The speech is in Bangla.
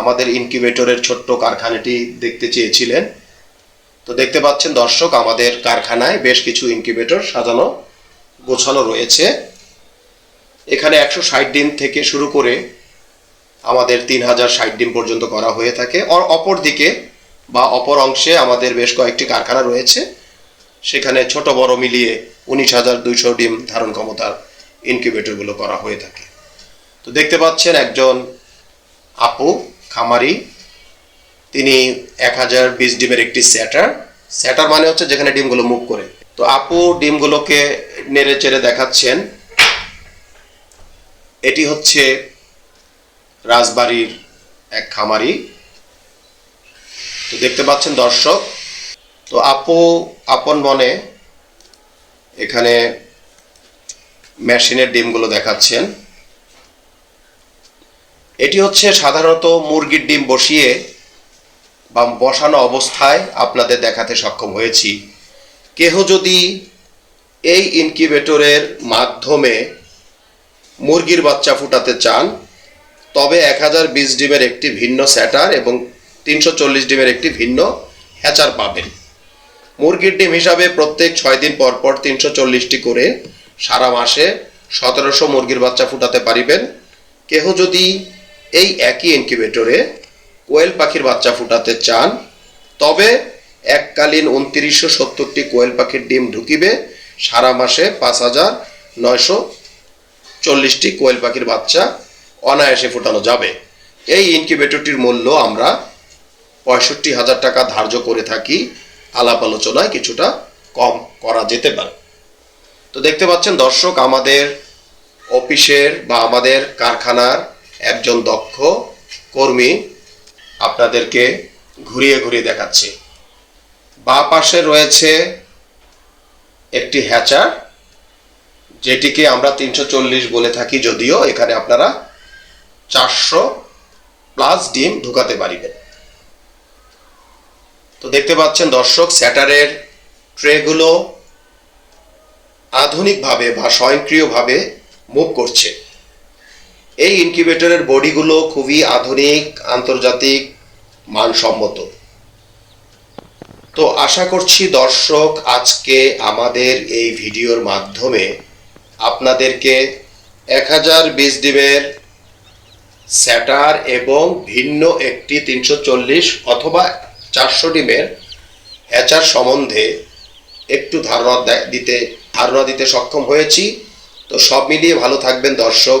আমাদের ইনকিউবেটরের ছোট্ট কারখানাটি দেখতে চেয়েছিলেন। তো দেখতে পাচ্ছেন দর্শক, আমাদের কারখানায় বেশ কিছু ইনকিউবেটর সাজানো, গোছানো রয়েছে। এখানে একশো ষাট ডিম থেকে শুরু করে আমাদের তিন হাজার ষাট ডিম পর্যন্ত করা হয়ে থাকে। আর অপর দিকে বা অপর অংশে আমাদের বেশ কয়েকটি কারখানা রয়েছে। সেখানে ছোট বড় মিলিয়ে উনিশ হাজার দুইশো ডিম ধারণ ক্ষমতার ইনকিউবেটরগুলো করা হয়ে থাকে। তো দেখতে পাচ্ছেন একজন আপু খামারি, তিনি এক হাজার বিশ ডিমের একটি স্যাটার স্যাটার মানে হচ্ছে যেখানে ডিমগুলো মুভ করে। তো আপু ডিমগুলোকে নেড়ে চেড়ে দেখাচ্ছেন। এটি হচ্ছে রাজবাড়ির এক খামারি। তো দেখতে পাচ্ছেন দর্শক, তো আপু আপন মনে এখানে মেশিনের ডিমগুলো দেখাচ্ছেন। এটি হচ্ছে সাধারণত মুরগির ডিম বসিয়ে বা বসানো অবস্থায় আপনাদের দেখাতে সক্ষম হয়েছি। কেহ যদি এই ইনকিউবেটরের মাধ্যমে মুরগির বাচ্চা ফুটাতে চান, তবে এক হাজার বিশ ডিমের একটি ভিন্ন স্যাটার এবং তিনশো চল্লিশ ডিমের একটি ভিন্ন হ্যাচার পাবেন। মুরগির ডিম হিসাবে প্রত্যেক ছয় দিন পর পর তিনশো চল্লিশটি করে সারা মাসে সতেরোশো মুরগির বাচ্চা ফুটাতে পারিবেন। কেহ যদি এই একই ইনকিউবেটরে কোয়েল পাখির বাচ্চা ফুটাতে চান। তবে এককালীন উনত্রিশশো সত্তরটি কোয়েল পাখির ডিম ঢুকিবে। সারা মাসে পাঁচ হাজার নয়শো চল্লিশটি কোয়েল পাখির বাচ্চা অনায়াসে ফোটানো যাবে। এই ইনকিউবেটরটির মূল্য আমরা পঁয়ষট্টি হাজার টাকা ধার্য করে থাকি। আলাপ আলোচনায় কিছুটা কম করা যেতে পারে। তো দেখতে পাচ্ছেন দর্শক, আমাদের অফিসের বা আমাদের কারখানার একজন দক্ষ কর্মী আপনাদেরকে ঘুরিয়ে ঘুরিয়ে দেখাচ্ছে। বা পাশে রয়েছে একটি হ্যাচার, যেটিকে আমরা তিনশো চল্লিশ বলে থাকি যদিও এখানে আপনারা চারশো প্লাস ডিম ঢুকাতে পারিবেন। তো দেখতে পাচ্ছেন দর্শক, স্যাটারের ট্রেগুলো আধুনিকভাবে বা স্বয়ংক্রিয়ভাবে মুভ করছে। এই ইনকিউবেটরের বডিগুলো খুবই আধুনিক, আন্তর্জাতিক মানসম্মত। তো আশা করছি দর্শক, আজকে আমাদের এই ভিডিওর মাধ্যমে আপনাদেরকে এক হাজার বিশ ডিমের স্যাটার এবং ভিন্ন একটি তিনশো চল্লিশ অথবা চারশো ডিমের হ্যাচার সম্বন্ধে একটু ধারণা দিতে ধারণা দিতে সক্ষম হয়েছি। তো সব মিলিয়ে ভালো থাকবেন দর্শক।